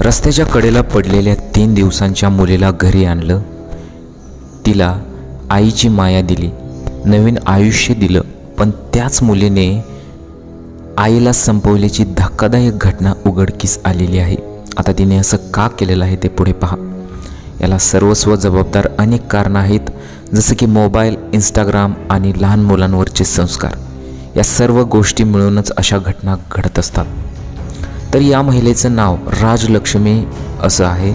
रस्त्याच्या कडेला पडलेल्या तीन दिवसांच्या मुलीला घरी आणलं. तिला आईची माया दिली. नवीन आयुष्य दिलं. पण त्याच मुलीने आईला संपवल्याची धक्कादायक घटना उघडकीस आलेली आहे. आता तिने असं का केलेलं आहे ते पुढे पहा. याला सर्वस्व जबाबदार अनेक कारणं आहेत जसं की मोबाईल इंस्टाग्राम आणि लहान मुलांवरचे संस्कार. या सर्व गोष्टी मिळूनच अशा घटना घडत असतात. तर या महिलेचं नाव राजलक्ष्मी असं आहे.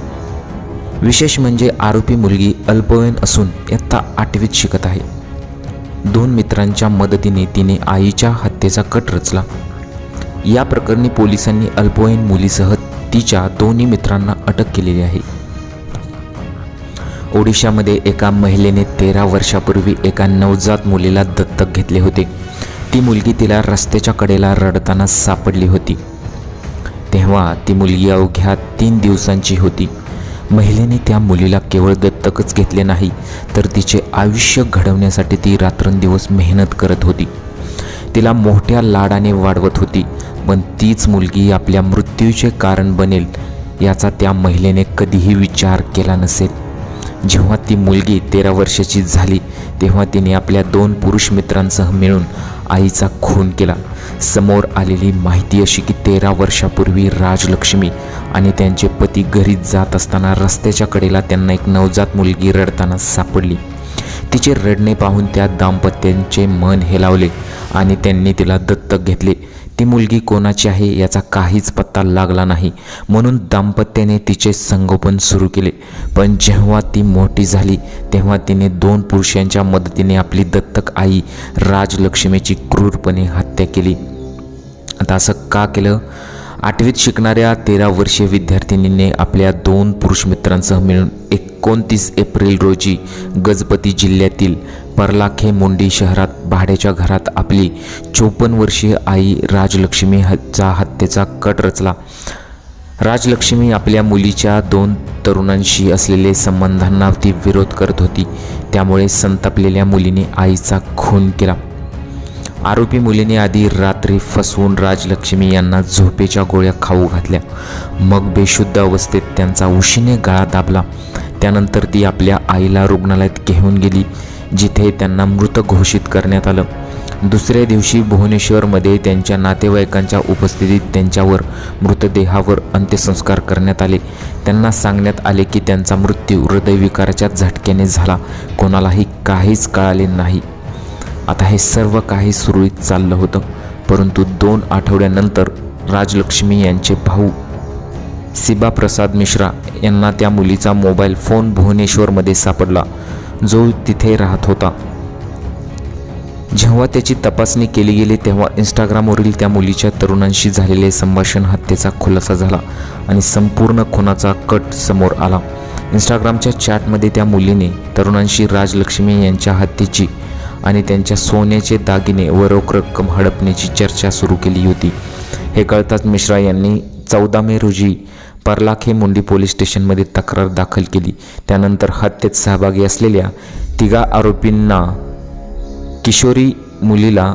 विशेष म्हणजे आरोपी मुलगी अल्पवयीन असून इयत्ता आठवीत शिकत आहे. दोन मित्रांच्या मदतीने तिने आईच्या हत्येचा कट रचला. या प्रकरणी पोलिसांनी अल्पवयीन मुलीसह तिच्या दोन्ही मित्रांना अटक केलेली आहे. ओडिशामध्ये एका महिलेने तेरा वर्षापूर्वी एका नवजात मुलीला दत्तक घेतले होते. ती मुलगी तिला रस्त्याच्या कडेला रडताना सापडली होती. तेव्हा ती मुलगी अवघ्या तीन दिवसांची होती. महिलेने त्या मुलीला केवळ दत्तकच घेतले नाही तर तिचे आयुष्य घडवण्यासाठी ती रात्रंदिवस मेहनत करत होती. तिला मोठ्या लाडाने वाढवत होती पण तीच मुलगी आपल्या मृत्यूचे कारण बनेल याचा त्या महिलेने कधीही विचार केला नसेल. जेव्हा ती मुलगी तेरा वर्षाची झाली तेव्हा तिने आपल्या दोन पुरुष मित्रांसह मिळून आईचा खून केला. समोर आलेली माहिती अशी की तेरा वर्षापूर्वी राजलक्ष्मी आणि त्यांचे पती घरी जात असताना रस्त्याच्या कडेला त्यांना एक नवजात मुलगी रडताना सापडली. तिचे रडणे पाहून त्या दाम्पत्यांचे मन हेलावले आणि त्यांनी तिला दत्तक घेतले. ती मुलगी कोणाची आहे याचा काहीच पत्ता लागला नाही. म्हणून दाम्पत्याने तिचे संगोपन सुरू केले. पण जेव्हा ती मोठी झाली तेव्हा तिने दोन पुरुषांच्या मदतीने आपली दत्तक आई राजलक्ष्मीची क्रूरपणे हत्या केली. आता असं का केलं? आठवीत शिकणाऱ्या तेरा वर्षीय विद्यार्थिनीने आपल्या दोन पुरुष मित्रांसह मिळून एकोणतीस एप्रिल रोजी गजपती जिल्ह्यातील परलाखे मोंडी शहरात भाड्याच्या घरात आपली चोपन्न वर्षीय आई राजलक्ष्मी हचा हत्येचा कट रचला. राजलक्ष्मी आपल्या मुलीच्या दोन तरुणांशी असलेले संबंधांना ती विरोध करत होती. त्यामुळे संतापलेल्या मुलीने आईचा खून केला. आरोपी मुलीने आधी रात्री फसवून राजलक्ष्मी यांना झोपेच्या गोळ्या खाऊ घातल्या. मग बेशुद्ध अवस्थेत त्यांचा उशीने गळा दाबला. त्यानंतर ती आपल्या आईला रुग्णालयात घेऊन गेली जिथे त्यांना मृत घोषित करण्यात आलं. दुसऱ्या दिवशी भुवनेश्वरमध्ये त्यांच्या नातेवाईकांच्या उपस्थितीत त्यांच्यावर मृतदेहावर अंत्यसंस्कार करण्यात आले. त्यांना सांगण्यात आले की त्यांचा मृत्यू हृदयविकाराच्या झटक्याने झाला. कोणालाही काहीच कळाले नाही. आता हे सर्व काही सुरळीत चाललं होतं परंतु दोन आठवड्यानंतर राजलक्ष्मी यांचे भाऊ सिबा प्रसाद मिश्रा यांना त्या मुलीचा मोबाईल फोन भुवनेश्वरमध्ये सापडला जो तिथे राहत होता. जेव्हा त्याची तपासणी केली गेली तेव्हा इंस्टाग्रामवरील त्या मुलीच्या तरुणांशी झालेले संभाषण हत्येचा खुलासा झाला आणि संपूर्ण खुनाचा कट समोर आला. इंस्टाग्रामच्या चॅटमध्ये त्या मुलीने तरुणांशी राजलक्ष्मी यांच्या हत्येची आणि त्यांच्या सोन्याचे दागिने व रोख रक्कम हडपण्याची चर्चा सुरू केली होती. हे कळताच मिश्रा यांनी चौदा मे रोजी परलाखे मुंडी पोलीस स्टेशनमध्ये तक्रार दाखल केली. त्यानंतर हत्येत सहभागी असलेल्या तिघा आरोपींना किशोरी मुलीला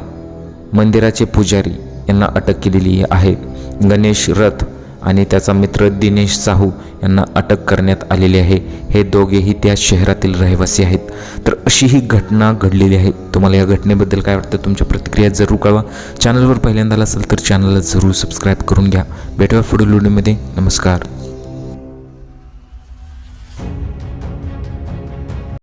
मंदिराचे पुजारी यांना अटक केलेली आहे. गणेश रथ आणि त्याचा मित्र दिनेश साहू यांना अटक करण्यात आलेली आहे. हे दोघेही त्या शहरातील रहिवासी आहेत. तर अशी ही घटना घडलेली आहे. तुम्हाला या घटनेबद्दल काय वाटतं? तुमच्या प्रतिक्रिया जरूर कळवा. चॅनलवर पहिल्यांदा असेल तर चॅनलला जरूर सबस्क्राईब करून घ्या. भेटूया पुढील व्हिडिओमध्ये नमस्कार.